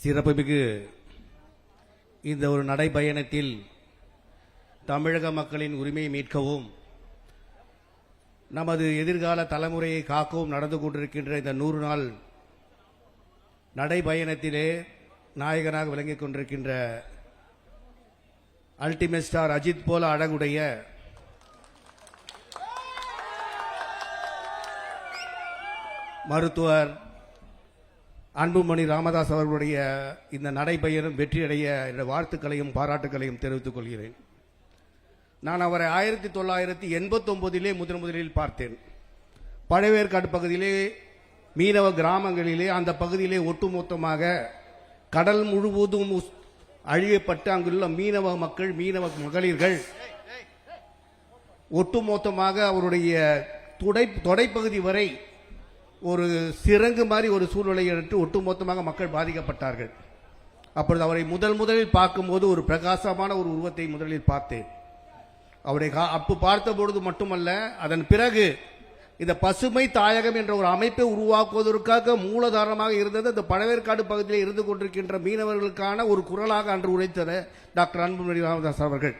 சிறப்புமிகு இந்த ஒரு நடைபயணத்தில் தமிழக மக்களின் உரிமையை மீட்கவும் நமது எதிர்கால தலைமுறையை காக்கவும் நடந்து கொண்டிருக்கின்ற இந்த நூறு நாள் நடைபயணத்திலே நாயகனாக விளங்கிக் கொண்டிருக்கின்ற அல்டிமேட் ஸ்டார் அஜித் போல அழகுடைய மருத்துவர் அன்புமணி ராமதாஸ் அவர்களுடைய இந்த நடைபெயரும் வெற்றியடைய என்ற வாழ்த்துக்களையும் பாராட்டுக்களையும் தெரிவித்துக் கொள்கிறேன். நான் அவரை ஆயிரத்தி தொள்ளாயிரத்தி எண்பத்தொன்பதிலே முதன் முதலில் பார்த்தேன். பழவேற்காடு பகுதியிலே மீனவ கிராமங்களிலே அந்த பகுதியிலே ஒட்டுமொத்தமாக கடல் முழுவதும் அழியப்பட்டு அங்குள்ள மீனவ மக்கள் மீனவ மகளிர்கள் ஒட்டுமொத்தமாக அவருடைய துடை தொடைப்பகுதி வரை ஒரு சிறங்கு மாதிரி ஒரு சூழ்நிலையை எடுத்து ஒட்டுமொத்தமாக மக்கள் பாதிக்கப்பட்டார்கள். அப்பொழுது அவரை முதல் முதலில் பார்க்கும்போது ஒரு பிரகாசமான ஒரு உருவத்தை முதலில் பார்த்தேன். அவரை கா- அப்போ பார்த்த பொழுது மட்டுமல்ல அதன் பிறகு இந்த பசுமை தாயகம் என்ற ஒரு அமைப்பை உருவாக்குவதற்காக மூலதாரணமாக இருந்தது. இந்த பழவேற்காடு பகுதியில் இருந்து கொண்டிருக்கின்ற மீனவர்களுக்கான ஒரு குரலாக அன்று உரைத்தது டாக்டர் அன்புமணி ராமதாஸ் அவர்கள்.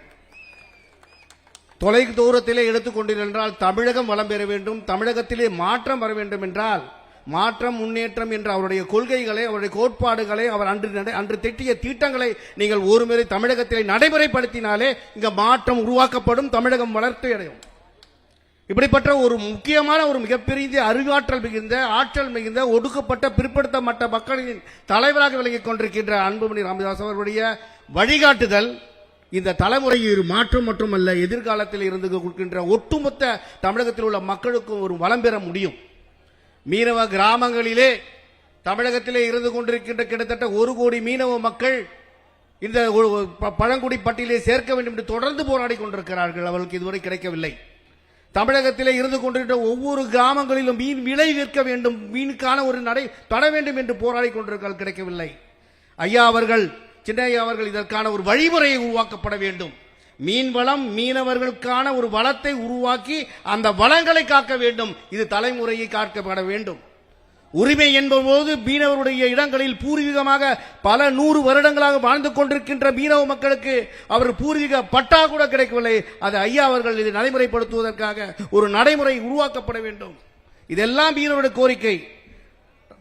தொலை தூரத்திலே எடுத்துக்கொண்டிருந்தால் தமிழகம் வளம் பெற வேண்டும் தமிழகத்திலே மாற்றம் வர வேண்டும் என்றால் மாற்றம் முன்னேற்றம் என்ற அவருடைய கொள்கைகளை அவருடைய கோட்பாடுகளை அவர் அன்று அன்று திட்டிய தீட்டங்களை நீங்கள் ஒருமுறை தமிழகத்திலே நடைமுறைப்படுத்தினாலே இங்க மாற்றம் உருவாக்கப்படும் தமிழகம் வளர்த்து அடையும். இப்படிப்பட்ட ஒரு முக்கியமான ஒரு மிகப்பெரிய அறிவாற்றல் மிகுந்த ஆற்றல் மிகுந்த ஒடுக்கப்பட்ட பிற்படுத்தப்பட்ட மக்களின் தலைவராக விளங்கிக் கொண்டிருக்கின்ற அன்புமணி ராமதாஸ் அவர்களுடைய வழிகாட்டுதல் இந்த தலைமுறையில் மாற்றம் மட்டுமல்ல எதிர்காலத்தில் இருந்து கொடுக்கின்ற ஒட்டுமொத்த தமிழகத்தில் உள்ள மக்களுக்கும் ஒரு வளம் பெற முடியும். மீனவ கிராமங்களிலே தமிழகத்திலே இருந்து கொண்டிருக்கின்ற கிட்டத்தட்ட ஒரு கோடி மீனவ மக்கள் இந்த ஒரு ப- பழங்குடி பட்டியலை சேர்க்க வேண்டும் என்று தொடர்ந்து போராடி கொண்டிருக்கிறார்கள். அவர்களுக்கு இதுவரை கிடைக்கவில்லை. தமிழகத்திலே இருந்து கொண்டிருக்கிற ஒவ்வொரு கிராமங்களிலும் மீன் விலை விற்க வேண்டும். மீனுக்கான ஒரு நடை தட வேண்டும் என்று போராடி கொண்டிருக்கிறார்கள் கிடைக்கவில்லை. ஐயா அவர்கள் சின்னையா அவர்கள் இதற்கான ஒரு வழிமுறையை உருவாக்கப்பட வேண்டும். மீன் வளம் மீனவர்களுக்கான ஒரு வளத்தை உருவாக்கி அந்த வளங்களை காக்க வேண்டும். இது தலைமுறையை காக்கப்பட வேண்டும். உரிமை என்பபோது மீனவருடைய இடங்களில் பூர்வீகமாக பல நூறு வருடங்களாக வாழ்ந்து கொண்டிருக்கின்ற மீனவ மக்களுக்கு அவர் பூர்வீக பட்டா கூட கிடைக்கவில்லை. அது ஐயா அவர்கள் இதை நடைமுறைப்படுத்துவதற்காக ஒரு நடைமுறை உருவாக்கப்பட வேண்டும். இதெல்லாம் மீனவருடைய கோரிக்கை.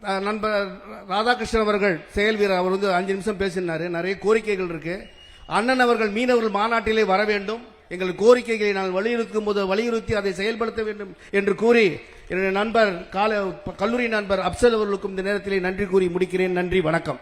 நண்பர் ராதாகிருஷ்ணன் அவர்கள் செயல் வீரர் அவர் வந்து அஞ்சு நிமிஷம் பேசினார். நிறைய கோரிக்கைகள் இருக்கு. அண்ணன் அவர்கள் மீனவர்கள் மாநாட்டிலே வர வேண்டும். எங்கள் கோரிக்கைகளை நான் வலியுறுத்தும் போது வலியுறுத்தி அதை செயல்படுத்த வேண்டும் என்று கூறி என்னுடைய நண்பர் கால கல்லூரி நண்பர் அப்சல் அவர்களுக்கும் இந்த நேரத்திலே நன்றி கூறி முடிக்கிறேன். நன்றி வணக்கம்.